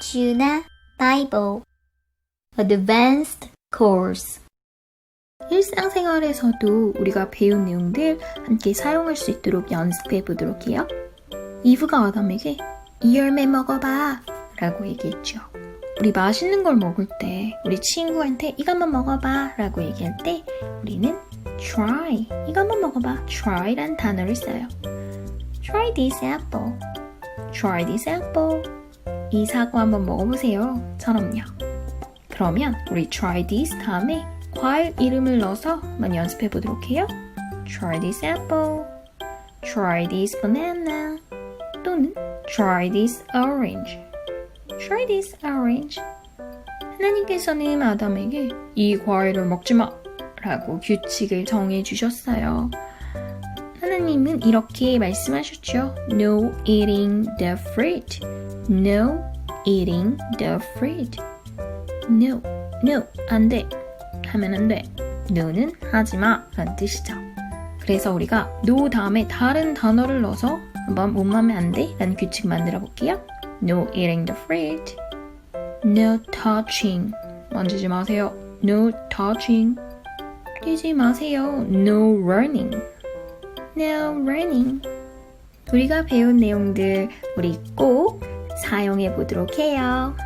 Juna Bible Advanced Course 일상생활에서도 우리가 배운 내용들 함께 사용할 수 있도록 연습해 보도록 해요. 이브가 아담에게 이 열매 먹어봐 라고 얘기했죠. 우리 맛있는 걸 먹을 때 우리 친구한테 한번 먹어봐 라고 얘기할 때 우리는 try 한번 먹어봐 try란 단어를 써요. try this apple try this apple 이 사과 한번 먹어보세요 처럼요. 그러면 우리 try this 다음에 과일 이름을 넣어서 한번 연습해 보도록 해요. try this apple try this banana 또는 try this orange try this orange 하나님께서는 아담에게 이 과일을 먹지 마 라고 규칙을 정해 주셨어요. 하나님은 이렇게 말씀하셨죠. No eating the fruit. No eating the fruit. No, no, 안 돼. 하면 안 돼. no는 하지 마. 라는 뜻이죠. 그래서 우리가 no 다음에 다른 단어를 넣어서 한번 못 마면 안 돼. 라는 규칙 만들어 볼게요. No eating the fruit. No touching. 만지지 마세요. No touching. 뛰지 마세요. No running. No running. 우리가 배운 내용들 우리 꼭 사용해 보도록 해요.